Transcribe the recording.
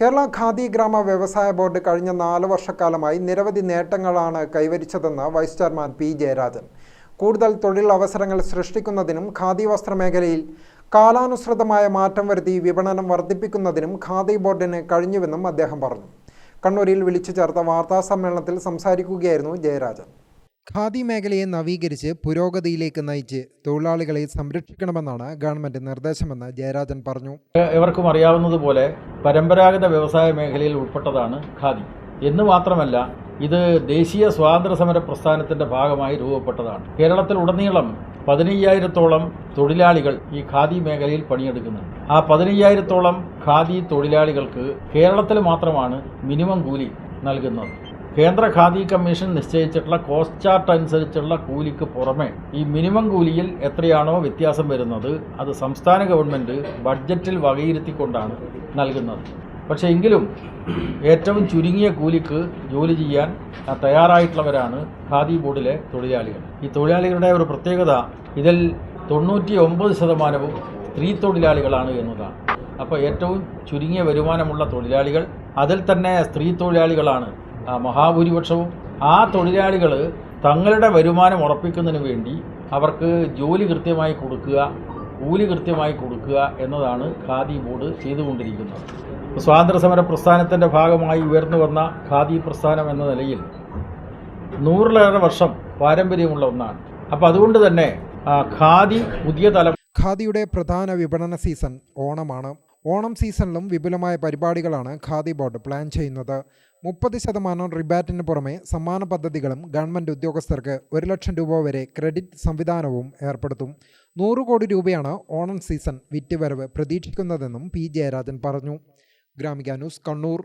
കേരള ഖാദി ഗ്രാമ വ്യവസായ ബോർഡ് കഴിഞ്ഞ നാല് വർഷക്കാലമായി നിരവധി നേട്ടങ്ങളാണ് കൈവരിച്ചതെന്ന് വൈസ് ചെയർമാൻ പി ജയരാജൻ. കൂടുതൽ തൊഴിൽ അവസരങ്ങൾ സൃഷ്ടിക്കുന്നതിനും ഖാദി വസ്ത്രമേഖലയിൽ കാലാനുസൃതമായ മാറ്റം വരുത്തി വിപണനം വർദ്ധിപ്പിക്കുന്നതിനും ഖാദി ബോർഡിന് കഴിഞ്ഞുവെന്നും അദ്ദേഹം പറഞ്ഞു. കണ്ണൂരിൽ വിളിച്ചു ചേർത്ത വാർത്താ സമ്മേളനത്തിൽ സംസാരിക്കുകയായിരുന്നു ജയരാജൻ. ഖാദി മേഖലയെ നവീകരിച്ച് പുരോഗതിയിലേക്ക് നയിച്ച് തൊഴിലാളികളെ സംരക്ഷിക്കണമെന്നാണ് ഗവൺമെന്റ് നിർദ്ദേശമെന്ന് ജയരാജൻ പറഞ്ഞു. എവർക്കും അറിയാവുന്നതുപോലെ പരമ്പരാഗത വ്യവസായ മേഖലയിൽ ഉൾപ്പെട്ടതാണ് ഖാദി. എന്ന് മാത്രമല്ല ഇത് ദേശീയ സ്വാതന്ത്ര്യ സമര പ്രസ്ഥാനത്തിന്റെ ഭാഗമായി രൂപപ്പെട്ടതാണ്. കേരളത്തിൽ ഉടനീളം പതിനയ്യായിരത്തോളം തൊഴിലാളികൾ ഈ ഖാദി മേഖലയിൽ പണിയെടുക്കുന്നുണ്ട്. ആ പതിനയ്യായിരത്തോളം ഖാദി തൊഴിലാളികൾക്ക് കേരളത്തിൽ മാത്രമാണ് മിനിമം കൂലി നൽകുന്നത്. കേന്ദ്ര ഖാദി കമ്മീഷൻ നിശ്ചയിച്ചിട്ടുള്ള കോസ്റ്റ് ചാർട്ട് അനുസരിച്ചുള്ള കൂലിക്ക് പുറമെ ഈ മിനിമം കൂലിയിൽ എത്രയാണോ വ്യത്യാസം വരുന്നത് അത് സംസ്ഥാന ഗവൺമെന്റ് ബഡ്ജറ്റിൽ വകയിരുത്തിക്കൊണ്ടാണ് നൽകുന്നത്. പക്ഷേ എങ്കിലും ഏറ്റവും ചുരുങ്ങിയ കൂലിക്ക് ജോലി ചെയ്യാൻ തയ്യാറായിട്ടുള്ളവരാണ് ഖാദി ബോർഡിലെ തൊഴിലാളികൾ. ഈ തൊഴിലാളികളുടെ ഒരു പ്രത്യേകത ഇതിൽ തൊണ്ണൂറ്റി ഒമ്പത് ശതമാനവും സ്ത്രീ തൊഴിലാളികളാണ് എന്നതാണ്. അപ്പോൾ ഏറ്റവും ചുരുങ്ങിയ വരുമാനമുള്ള തൊഴിലാളികൾ അതിൽ തന്നെ സ്ത്രീ തൊഴിലാളികളാണ് മഹാഭൂരിപക്ഷവും ആ തൊഴിലാളികൾ തങ്ങളുടെ വരുമാനം ഉറപ്പിക്കുന്നതിന് വേണ്ടി അവർക്ക് ജോലി കൃത്യമായി കൊടുക്കുക കൂലി കൃത്യമായി കൊടുക്കുക എന്നതാണ് ഖാദി ബോർഡ് ചെയ്തുകൊണ്ടിരിക്കുന്നത്. സ്വാതന്ത്ര്യ സമര പ്രസ്ഥാനത്തിന്റെ ഭാഗമായി ഉയർന്നു വന്ന ഖാദി പ്രസ്ഥാനം എന്ന നിലയിൽ നൂറിലേറെ വർഷം പാരമ്പര്യമുള്ള ഒന്നാണ്. അപ്പോൾ അതുകൊണ്ട് തന്നെ ഖാദി പുതിയ തലം ഖാദിയുടെ പ്രധാന വിപണന സീസൺ ഓണമാണ്. ഓണം സീസണിലും വിപുലമായ പരിപാടികളാണ് ഖാദി ബോർഡ് പ്ലാൻ ചെയ്യുന്നത്. മുപ്പത് ശതമാനം റിബാറ്റിന് പുറമെ സമ്മാന പദ്ധതികളും ഗവൺമെന്റ് ഉദ്യോഗസ്ഥർക്ക് ഒരു ലക്ഷം രൂപ വരെ ക്രെഡിറ്റ് സംവിധാനവും ഏർപ്പെടുത്തും. നൂറ് കോടി രൂപയാണ് ഓണം സീസൺ വിറ്റുവരവ് പ്രതീക്ഷിക്കുന്നതെന്നും പി ജയരാജൻ പറഞ്ഞു. ഗ്രാമിക ന്യൂസ് കണ്ണൂർ.